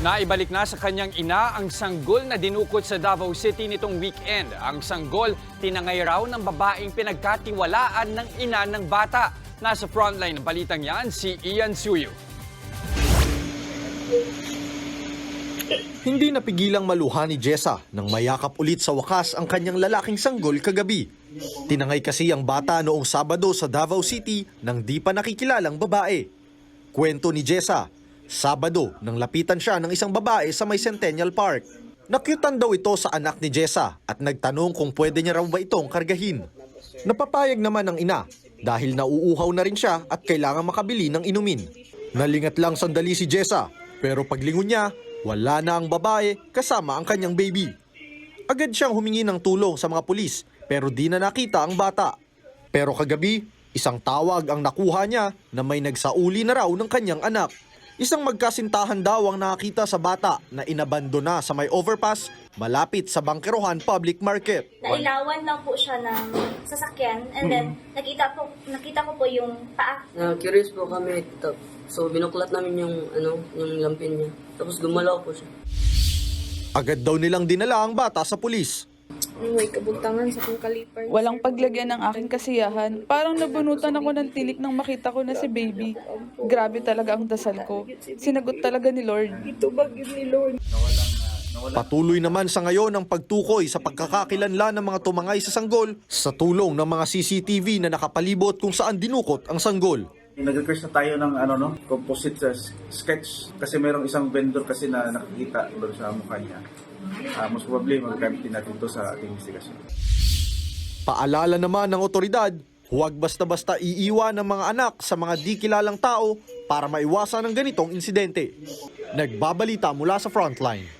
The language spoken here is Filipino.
Naibalik na sa kanyang ina ang sanggol na dinukot sa Davao City nitong weekend. Ang sanggol, tinangay raw ng babaeng pinagkatiwalaan ng ina ng bata. Nasa frontline ng balitang yan, si Ian Suyo. Hindi napigilang maluha ni Jessa nang mayakap ulit sa wakas ang kanyang lalaking sanggol kagabi. Tinangay kasi ang bata noong Sabado sa Davao City nang di pa nakikilalang babae. Kwento ni Jessa, Sabado nang lapitan siya ng isang babae sa may Centennial Park. Nakyutan daw ito sa anak ni Jessa at nagtanong kung pwede niya raw ba itong kargahin. Napapayag naman ang ina dahil nauuhaw na rin siya at kailangan makabili ng inumin. Nalingat lang sandali si Jessa pero paglingon niya, wala na ang babae kasama ang kanyang baby. Agad siyang humingi ng tulong sa mga pulis pero di na nakita ang bata. Pero kagabi, isang tawag ang nakuha niya na may nagsauli na raw ng kanyang anak. Isang magkasintahan daw ang nakita sa bata na inabandona sa may overpass malapit sa Bangkerohan Public Market. Nailawan lang po siya ng sasakyan and then nakita po nakita ko po yung paa. Na curious po kami. So binuklat namin yung ano, yung lampin niya. Tapos gumalaw po siya. Agad daw nilang dinala ang bata sa pulis. May kabuntangan sa kong kalipar. Walang paglagyan ng aking kasiyahan. Parang nabunutan ako ng tinik nang makita ko na si baby. Grabe talaga ang dasal ko. Sinagot talaga ni Lord. Itubag yun ni Lord. Patuloy naman sa ngayon ang pagtukoy sa pagkakakilanlan ng mga tumangay sa sanggol sa tulong ng mga CCTV na nakapalibot kung saan dinukot ang sanggol. Nag-request na tayo ng ano no, composite uh, sketch kasi merong isang vendor kasi na nakikita doon sa mukha niya. Ah, most probably magagamit natin to sa ating investigation. Paalala naman ng otoridad, huwag basta-basta iiwan ng mga anak sa mga di kilalang tao para maiwasan ang ganitong insidente. Nagbabalita mula sa frontline.